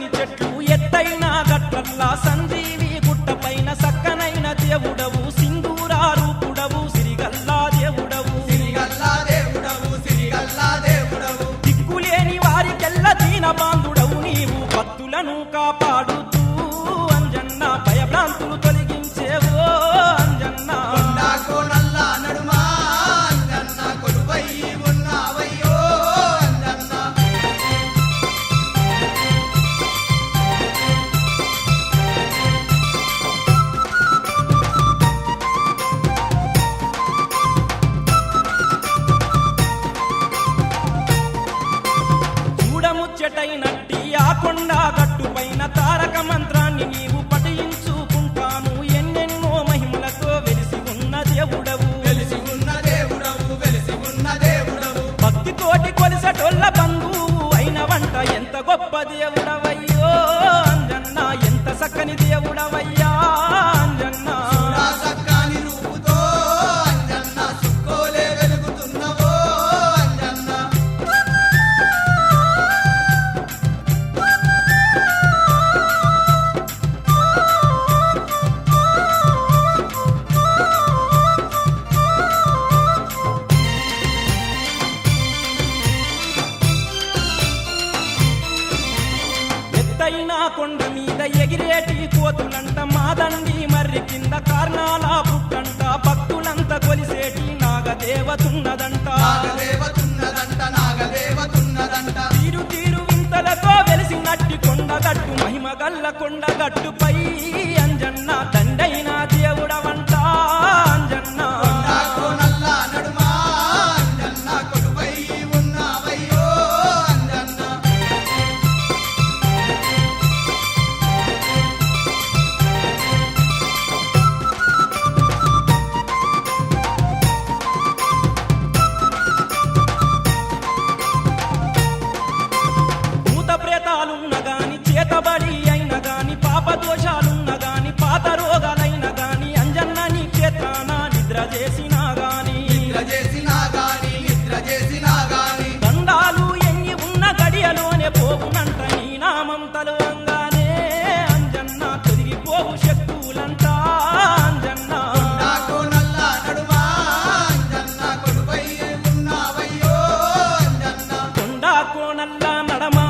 పచ్చని చెట్లు ఎత్తైన గట్లల్లా సంజీవి గుట్టపైన సక్కనైన దేవుడవు సింధూరారు పుడవు సిరిగల్లా దేవుడవు. సిరిగల్లా దేవుడవు సిరిగల్లా దేవుడవు. దిక్కులేని వారికెల్ల దీన బాంధుడవు నీవు భక్తులను కాపాడుతూ చూడముచ్చటైనట్టి ఆ కొండ గట్టుపైన తారక మంత్రాన్ని నీవు పఠించుకుంటాను. ఎన్నెన్నో మహిమలతో వెలిసి ఉన్న దేవుడవు. వెలిసి ఉన్న దేవుడవు వెలిసి ఉన్న దేవుడవు. భక్తితోటి కొలిసటొల్ల బంధువు అయిన వంట ఎంత గొప్ప దేవుడవయ్యో ఎత్తైన కొండ మీద ఎగిరేటి కోతులంట మాదండి మర్రి కింద కార్నాల పుట్టంట భక్తులంత కొలిసేటి నాగదేవతున్నదంట. తీరు తీరు వింతలతో వెలిసినట్టి కొండగట్టు మహిమ గల్ల కొండగట్టుపై గాని చేతబడి అయిన గాని పాప దోషాలున్న పాత రోగాలైన గాని అంజన్నని క్షేత్రాన నిద్ర చేసినా గాని. నిద్ర ఉన్న గడియలోనే పోవునంట నీ నామం తలువంగానే అంజన్న తొదిగిపోవు శక్తులంతా అంజన్న. కోనల్లా నడమా